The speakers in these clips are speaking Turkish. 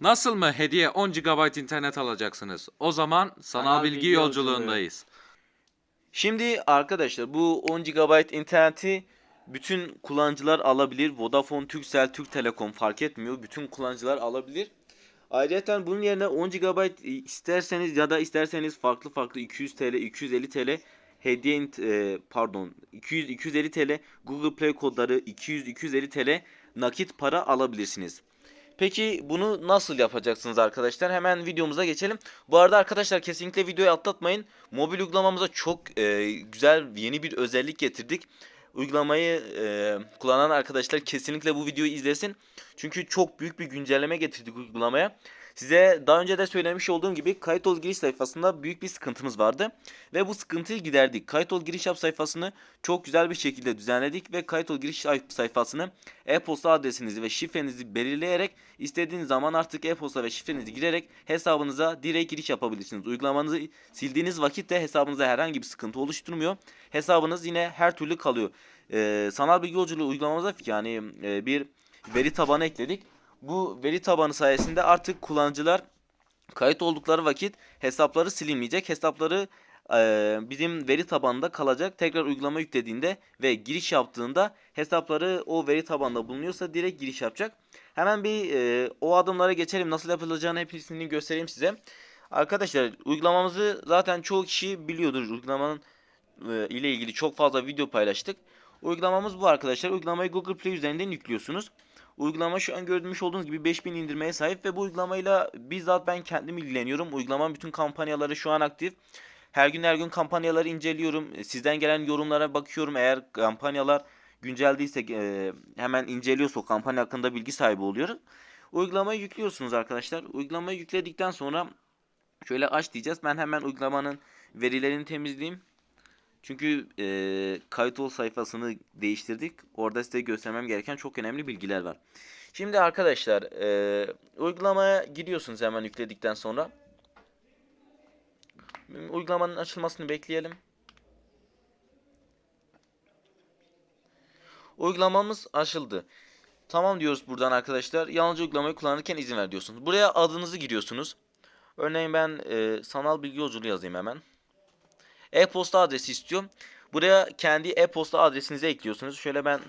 Nasıl mı hediye 10 GB internet alacaksınız? O zaman sanal Sanal bilgi bilgi yolculuğundayız. Şimdi arkadaşlar bu 10 GB interneti bütün kullanıcılar alabilir. Vodafone, Turkcell, Türk Telekom fark etmiyor. Bütün kullanıcılar alabilir. Ayrıca bunun yerine 10 GB isterseniz ya da isterseniz farklı farklı 200 TL, 250 TL hediye e, pardon 200 250 TL Google Play kodları 200 250 TL nakit para alabilirsiniz. Peki bunu nasıl yapacaksınız arkadaşlar? Hemen videomuza geçelim. Bu arada arkadaşlar kesinlikle videoyu atlatmayın. Mobil uygulamamıza çok e, güzel yeni bir özellik getirdik. Uygulamayı e, kullanan arkadaşlar kesinlikle bu videoyu izlesin. Çünkü çok büyük bir güncelleme getirdik uygulamaya. Size daha önce de söylemiş olduğum gibi kayıt ol giriş sayfasında büyük bir sıkıntımız vardı. Ve bu sıkıntıyı giderdik. Kayıt ol giriş yap sayfasını çok güzel bir şekilde düzenledik. Ve kayıt ol giriş say- sayfasını e-posta adresinizi ve şifrenizi belirleyerek istediğiniz zaman artık e-posta ve şifrenizi girerek hesabınıza direkt giriş yapabilirsiniz. Uygulamanızı sildiğiniz vakitte hesabınıza herhangi bir sıkıntı oluşturmuyor. Hesabınız yine her türlü kalıyor. Ee, sanal bilgi yolculuğu uygulamamıza yani e, bir veri tabanı ekledik. Bu veri tabanı sayesinde artık kullanıcılar kayıt oldukları vakit hesapları silinmeyecek. Hesapları e, bizim veri tabanında kalacak. Tekrar uygulama yüklediğinde ve giriş yaptığında hesapları o veri tabanında bulunuyorsa direkt giriş yapacak. Hemen bir e, o adımlara geçelim. Nasıl yapılacağını hepsini göstereyim size. Arkadaşlar uygulamamızı zaten çoğu kişi biliyordur. Uygulamanın e, ile ilgili çok fazla video paylaştık. Uygulamamız bu arkadaşlar. Uygulamayı Google Play üzerinden yüklüyorsunuz. Uygulama şu an görmüş olduğunuz gibi 5000 indirmeye sahip ve bu uygulamayla bizzat ben kendim ilgileniyorum. Uygulamanın bütün kampanyaları şu an aktif. Her gün her gün kampanyaları inceliyorum. Sizden gelen yorumlara bakıyorum. Eğer kampanyalar günceldiyse e, hemen inceliyorsa o kampanya hakkında bilgi sahibi oluyoruz. Uygulamayı yüklüyorsunuz arkadaşlar. Uygulamayı yükledikten sonra şöyle aç diyeceğiz. Ben hemen uygulamanın verilerini temizleyeyim. Çünkü e, kayıt ol sayfasını değiştirdik. Orada size göstermem gereken çok önemli bilgiler var. Şimdi arkadaşlar e, uygulamaya giriyorsunuz hemen yükledikten sonra. Uygulamanın açılmasını bekleyelim. Uygulamamız açıldı. Tamam diyoruz buradan arkadaşlar. Yalnızca uygulamayı kullanırken izin ver diyorsunuz. Buraya adınızı giriyorsunuz. Örneğin ben e, sanal bilgi yolculuğu yazayım hemen. E-posta adresi istiyor. Buraya kendi e-posta adresinizi ekliyorsunuz. Şöyle ben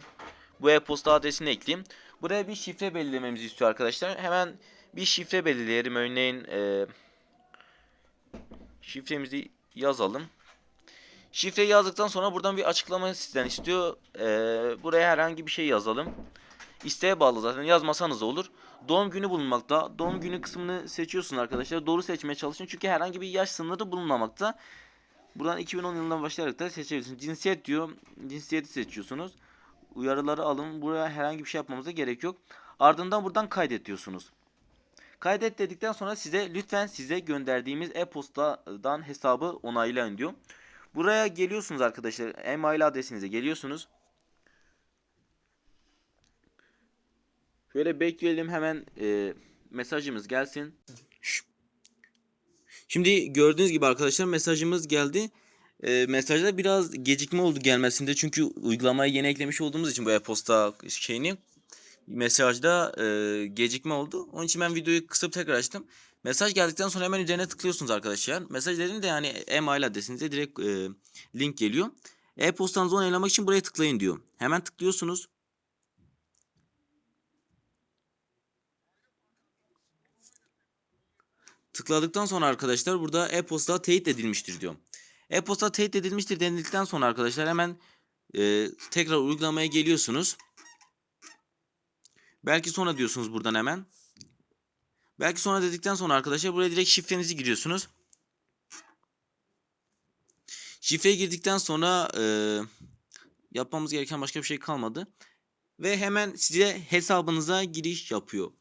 bu e-posta adresini ekleyeyim. Buraya bir şifre belirlememizi istiyor arkadaşlar. Hemen bir şifre belirleyelim. Örneğin e, şifremizi yazalım. Şifreyi yazdıktan sonra buradan bir açıklama sizden istiyor. E, buraya herhangi bir şey yazalım. İsteğe bağlı zaten yazmasanız olur. Doğum günü bulunmakta. Doğum günü kısmını seçiyorsun arkadaşlar. Doğru seçmeye çalışın çünkü herhangi bir yaş sınırı bulunmamakta. Buradan 2010 yılından başlayarak da seçebilirsiniz. Cinsiyet diyor. Cinsiyeti seçiyorsunuz. Uyarıları alın. Buraya herhangi bir şey yapmamıza gerek yok. Ardından buradan kaydet diyorsunuz. Kaydet dedikten sonra size lütfen size gönderdiğimiz e-postadan hesabı onaylayın diyor. Buraya geliyorsunuz arkadaşlar. E-mail adresinize geliyorsunuz. Şöyle bekleyelim hemen e, mesajımız gelsin. Şimdi gördüğünüz gibi arkadaşlar mesajımız geldi. E, mesajda biraz gecikme oldu gelmesinde çünkü uygulamayı yeni eklemiş olduğumuz için bu e-posta şeyini mesajda e, gecikme oldu. Onun için ben videoyu kısıp tekrar açtım. Mesaj geldikten sonra hemen üzerine tıklıyorsunuz arkadaşlar. Mesaj dediğimde yani e-mail adresinize direkt e, link geliyor. E-postanızı onaylamak için buraya tıklayın diyor. Hemen tıklıyorsunuz. Tıkladıktan sonra arkadaşlar burada e-posta teyit edilmiştir diyor. E-posta teyit edilmiştir denildikten sonra arkadaşlar hemen e, tekrar uygulamaya geliyorsunuz. Belki sonra diyorsunuz buradan hemen. Belki sonra dedikten sonra arkadaşlar buraya direkt şifrenizi giriyorsunuz. Şifreyi girdikten sonra e, yapmamız gereken başka bir şey kalmadı. Ve hemen size hesabınıza giriş yapıyor.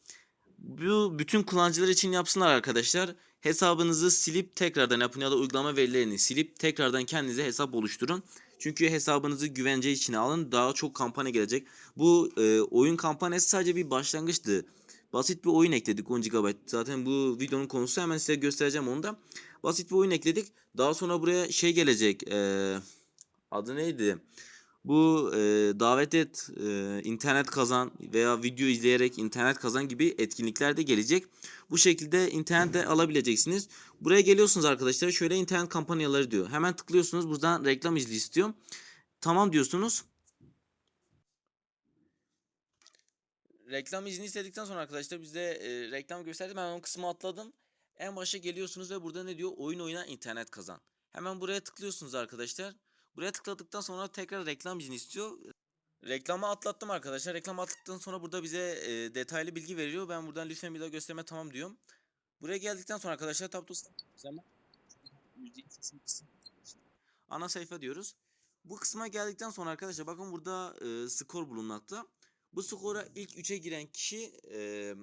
Bu bütün kullanıcılar için yapsınlar arkadaşlar. Hesabınızı silip tekrardan yapın ya da uygulama verilerini silip tekrardan kendinize hesap oluşturun. Çünkü hesabınızı güvence içine alın. Daha çok kampanya gelecek. Bu e, oyun kampanyası sadece bir başlangıçtı. Basit bir oyun ekledik 10 GB. Zaten bu videonun konusu hemen size göstereceğim onu da. Basit bir oyun ekledik. Daha sonra buraya şey gelecek. E, adı neydi? Bu e, davet et, e, internet kazan veya video izleyerek internet kazan gibi etkinlikler de gelecek. Bu şekilde internette alabileceksiniz. Buraya geliyorsunuz arkadaşlar. Şöyle internet kampanyaları diyor. Hemen tıklıyorsunuz. Buradan reklam izli istiyorum. Tamam diyorsunuz. Reklam izni istedikten sonra arkadaşlar bize e, reklam gösterdi. Ben o kısmı atladım. En başa geliyorsunuz ve burada ne diyor? Oyun oyna internet kazan. Hemen buraya tıklıyorsunuz arkadaşlar. Buraya tıkladıktan sonra tekrar reklam izni istiyor. Reklamı atlattım arkadaşlar. Reklamı atlattıktan sonra burada bize e, detaylı bilgi veriyor. Ben buradan lütfen bir daha gösterme tamam diyorum. Buraya geldikten sonra arkadaşlar Taptos ana sayfa diyoruz. Bu kısma geldikten sonra arkadaşlar bakın burada e, skor bulunmakta. Bu skora ilk 3'e giren kişi e,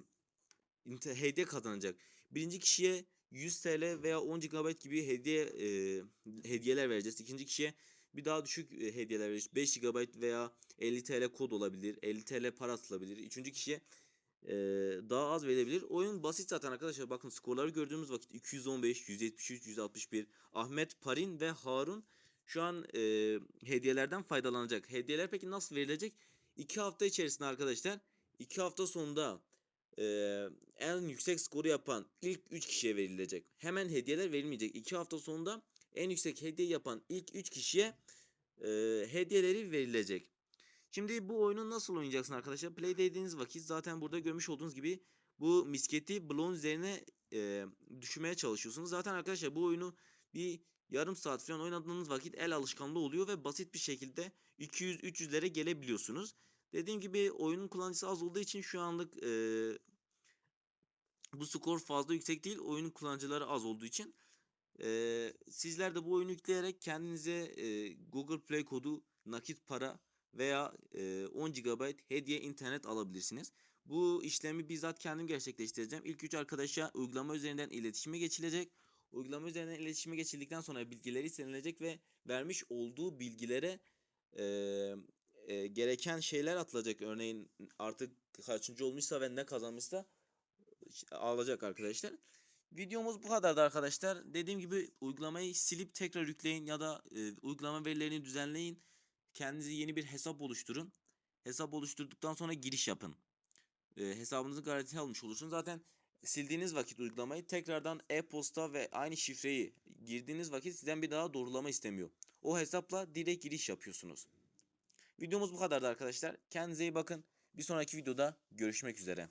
hediye kazanacak. Birinci kişiye 100 TL veya 10 GB gibi hediye e, hediyeler vereceğiz. İkinci kişiye bir daha düşük e, hediyeler vereceğiz. 5 GB veya 50 TL kod olabilir. 50 TL para atılabilir. Üçüncü kişiye e, daha az verilebilir. Oyun basit zaten arkadaşlar. Bakın skorları gördüğümüz vakit 215, 173, 161. Ahmet, Parin ve Harun şu an e, hediyelerden faydalanacak. Hediyeler peki nasıl verilecek? 2 hafta içerisinde arkadaşlar 2 hafta sonunda e, en yüksek skoru yapan ilk 3 kişiye verilecek. Hemen hediyeler verilmeyecek. 2 hafta sonunda en yüksek hediye yapan ilk 3 kişiye e, hediyeleri verilecek. Şimdi bu oyunu nasıl oynayacaksın arkadaşlar? Play dediğiniz vakit zaten burada görmüş olduğunuz gibi bu misketi bloğun üzerine e, düşürmeye çalışıyorsunuz. Zaten arkadaşlar bu oyunu bir yarım saat falan oynadığınız vakit el alışkanlığı oluyor ve basit bir şekilde 200-300'lere gelebiliyorsunuz. Dediğim gibi oyunun kullanıcısı az olduğu için şu anlık e, bu skor fazla yüksek değil. Oyunun kullanıcıları az olduğu için. E, sizler de bu oyunu yükleyerek kendinize e, Google Play kodu nakit para veya e, 10 GB hediye internet alabilirsiniz. Bu işlemi bizzat kendim gerçekleştireceğim. İlk 3 arkadaşa uygulama üzerinden iletişime geçilecek. Uygulama üzerinden iletişime geçildikten sonra bilgileri istenilecek ve vermiş olduğu bilgilere e, e, gereken şeyler atılacak. Örneğin artık kaçıncı olmuşsa ve ne kazanmışsa alacak arkadaşlar. Videomuz bu kadardı arkadaşlar. Dediğim gibi uygulamayı silip tekrar yükleyin ya da e, uygulama verilerini düzenleyin. Kendinize yeni bir hesap oluşturun. Hesap oluşturduktan sonra giriş yapın. E, hesabınızı garantiye almış olursunuz. Zaten sildiğiniz vakit uygulamayı tekrardan e-posta ve aynı şifreyi girdiğiniz vakit sizden bir daha doğrulama istemiyor. O hesapla direkt giriş yapıyorsunuz. Videomuz bu kadardı arkadaşlar. Kendinize iyi bakın. Bir sonraki videoda görüşmek üzere.